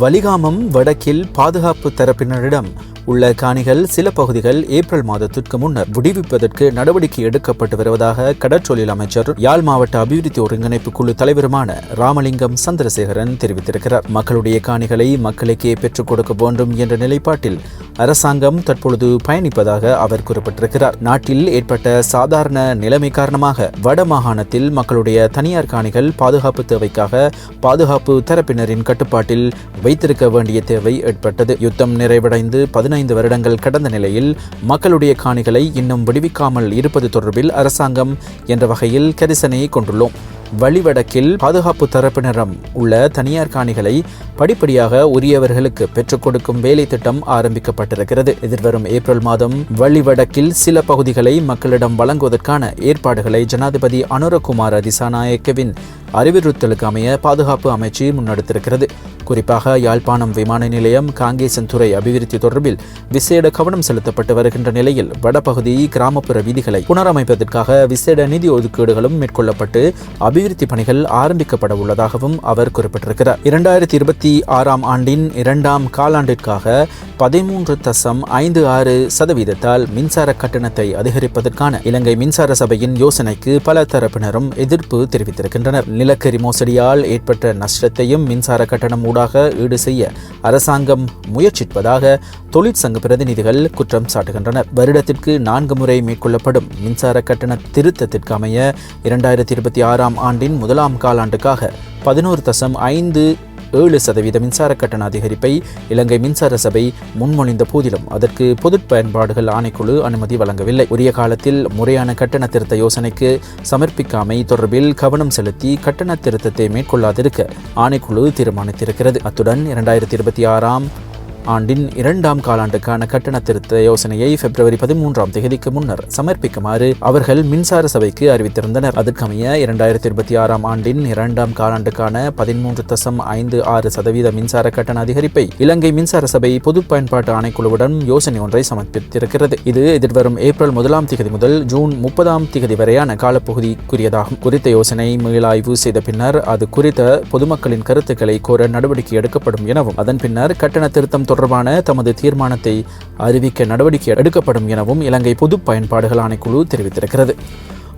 வலிகாமம் வடக்கில் பாதுகாப்பு தரப்பினரிடம் உள்ள காணிகள் சில பகுதிகள் ஏப்ரல் மாதத்திற்கு முன்னர் விடுவிப்பதற்கு நடவடிக்கை எடுக்கப்பட்டு வருவதாக கடற்றொழில் அமைச்சர் யாழ் மாவட்ட அபிவிருத்தி ஒருங்கிணைப்பு குழு தலைவருமான ராமலிங்கம் சந்திரசேகரன் தெரிவித்திருக்கிறார். மக்களுடைய காணிகளை மக்களுக்கே பெற்றுக் கொடுக்க வேண்டும் என்ற நிலைப்பாட்டில் அரசாங்கம் தற்பொழுது பயணிப்பதாக அவர் குறிப்பிட்டிருக்கிறார். நாட்டில் ஏற்பட்ட சாதாரண நிலைமை காரணமாக வட மாகாணத்தில் மக்களுடைய தனியார் காணிகள் பாதுகாப்பு தேவைக்காக பாதுகாப்பு தரப்பினரின் கட்டுப்பாட்டில் வைத்திருக்க வேண்டிய தேவை ஏற்பட்டது. யுத்தம் நிறைவடைந்து பதினைந்து வருடங்கள் கடந்த நிலையில் மக்களுடைய காணிகளை இன்னும் விடுவிக்காமல் இருப்பது தொடர்பில் அரசாங்கம் என்ற வகையில் கரிசனையை கொண்டுள்ளோம். வழிவடக்கில் பாதுகாப்பு தரப்பினரம் உள்ள தனியார் காணிகளை படிப்படியாக உரியவர்களுக்கு பெற்றுக் கொடுக்கும் வேலை திட்டம் ஆரம்பிக்கப்பட்டிருக்கிறது. எதிர்வரும் ஏப்ரல் மாதம் வழிவடக்கில் சில பகுதிகளை மக்களிடம் வழங்குவதற்கான ஏற்பாடுகளை ஜனாதிபதி அனுரகுமார் அதிசாநாயக்கவின் அறிவுறுத்தலுக்கு அமைய பாதுகாப்பு அமைச்சு முன்னெடுத்திருக்கிறது. குறிப்பாக யாழ்ப்பாணம் விமான நிலையம் காங்கேசன்துறை அபிவிருத்தி தொடர்பில் விசேட கவனம் செலுத்தப்பட்டு வருகின்ற நிலையில் வடபகுதி கிராமப்புற வீதிகளை புனரமைப்பதற்காக விசேட நிதி ஒதுக்கீடுகளும் மேற்கொள்ளப்பட்டு அபிவிருத்தி பணிகள் ஆரம்பிக்கப்பட உள்ளதாகவும் அவர் குறிப்பிட்டிருக்கிறார். இரண்டாயிரத்தி இருபத்தி ஆறாம் ஆண்டின் இரண்டாம் காலாண்டிற்காக பதிமூன்று தசம் ஐந்து ஆறு சதவீதத்தால் மின்சார கட்டணத்தை அதிகரிப்பதற்கான இலங்கை மின்சார சபையின் யோசனைக்கு பல தரப்பினரும் எதிர்ப்பு தெரிவித்திருக்கின்றனர். நிலக்கரி மோசடியால் ஏற்பட்ட நஷ்டத்தையும் மின்சார கட்டணம் ஊடாக ஈடு செய்ய அரசாங்கம் முயற்சிப்பதாக தொழிற்சங்க பிரதிநிதிகள் குற்றம் சாட்டுகின்றனர். வருடத்திற்கு நான்கு முறை மேற்கொள்ளப்படும் மின்சார கட்டண திருத்தத்திற்கு அமைய இரண்டாயிரத்தி இருபத்தி ஆறாம் ஆண்டின் முதலாம் காலாண்டுக்காக பதினோரு தசம் ஐந்து ஏழு சதவீத மின்சார கட்டண அதிகரிப்பை இலங்கை மின்சார சபை முன்மொழிந்த போதிலும் அதற்கு பொது பயன்பாடுகள் ஆணைக்குழு அனுமதி வழங்கவில்லை. உரிய காலத்தில் முறையான கட்டண திருத்த யோசனைக்கு சமர்ப்பிக்காமை தொடர்பில் கவனம் செலுத்தி கட்டண திருத்தத்தை மேற்கொள்ளாதிருக்க ஆணைக்குழு தீர்மானித்திருக்கிறது. அத்துடன் இரண்டாயிரத்தி இருபத்தி ஆறாம் ஆண்டின் இரண்டாம் காலாண்டுக்கான கட்டண திருத்த யோசனையை பிப்ரவரி பதிமூன்றாம் தேதிக்கு முன்னர் சமர்ப்பிக்குமாறு அவர்கள் மின்சார சபைக்கு அறிவித்திருந்தனர். அதற்கமைய இரண்டாயிரத்தி இருபத்தி ஆறாம் ஆண்டின் இரண்டாம் காலாண்டுக்கான பதிமூன்று தசம் ஐந்து ஆறு சதவீத மின்சார கட்டண அதிகரிப்பை இலங்கை மின்சார சபை பொது பயன்பாட்டு ஆணைக்குழுவுடன் யோசனை ஒன்றை சமர்ப்பித்திருக்கிறது. இது எதிர்வரும் ஏப்ரல் முதலாம் திகதி முதல் ஜூன் முப்பதாம் திகதி வரையான காலப்பகுதிக்குரியதாகும். குறித்த யோசனை மீளாய்வு செய்த பின்னர் அது குறித்த பொதுமக்களின் கருத்துக்களை கோர நடவடிக்கை எடுக்கப்படும் எனவும் அதன் பின்னர் கட்டண திருத்தம் தொடர்பான தமது தீர்மானத்தை அறிவிக்க நடவடிக்கை எடுக்கப்படும் எனவும் இலங்கை பொது பயன்பாடுகள் ஆணைக்குழு தெரிவித்திருக்கிறது.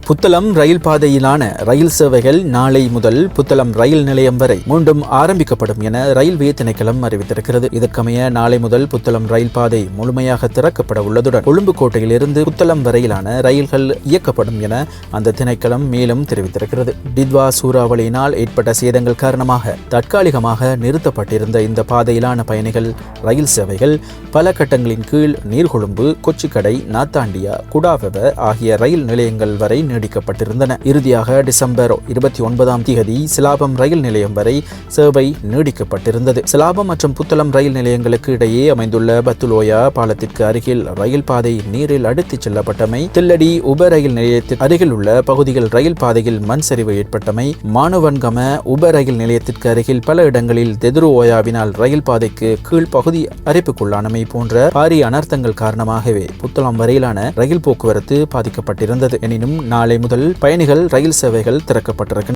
புத்தளம் ரயில் பாதையிலான ரயில் சேவைகள் நாளை முதல் புத்தளம் ரயில் நிலையம் வரை மீண்டும் ஆரம்பிக்கப்படும் என ரயில்வே திணைக்களம் அறிவித்திருக்கிறது. இதற்கமைய நாளை முதல் புத்தளம் ரயில் பாதை முழுமையாக திறக்கப்பட உள்ளதுடன் கொழும்பு கோட்டையிலிருந்து புத்தளம் வரையிலான ரயில்கள் இயக்கப்படும் என அந்த திணைக்களம் மேலும் தெரிவித்திருக்கிறது. டித்வா சூறாவளியினால் ஏற்பட்ட சேதங்கள் காரணமாக தற்காலிகமாக நிறுத்தப்பட்டிருந்த இந்த பாதையிலான பயணிகள் ரயில் சேவைகள் பல கட்டங்களின் கீழ் நீர்கொழும்பு கொச்சிக்கடை நாத்தாண்டியா குடாவெவ ஆகிய ரயில் நிலையங்கள் வரை நீடிக்கப்பட்டிருந்தன. இறுதியாக டிசம்பர் இருபத்தி ஒன்பதாம் தேதி சிலாபம் ரயில் நிலையம் வரை சேவை நீடிக்கப்பட்டிருந்தது. சிலாபம் மற்றும் புத்தளம் ரயில் நிலையங்களுக்கு இடையே அமைந்துள்ள பத்துலோயா பாலத்திற்கு அருகில் ரயில் பாதை நீரில் அடித்துச் செல்லப்பட்டமை தில்லடி உப ரயில் நிலையத்திற்கு அருகில் உள்ள பகுதியில் ரயில் பாதையில் மண் சரிவு ஏற்பட்டமை மானுவன்கம உப ரயில் நிலையத்திற்கு அருகில் பல இடங்களில் தெதுரு ஓயாவினால் ரயில் பாதைக்கு கீழ் பகுதி அரிப்புக்குள்ளானமை போன்ற பாரிய அனர்த்தங்கள் காரணமாகவே புத்தளம் வரையிலான ரயில் போக்குவரத்து பாதிக்கப்பட்டிருந்தது. எனினும் நாளை முதல் பயணிகள் ரயில் சேவைகள் திறக்கப்பட்டிருக்கின்றன.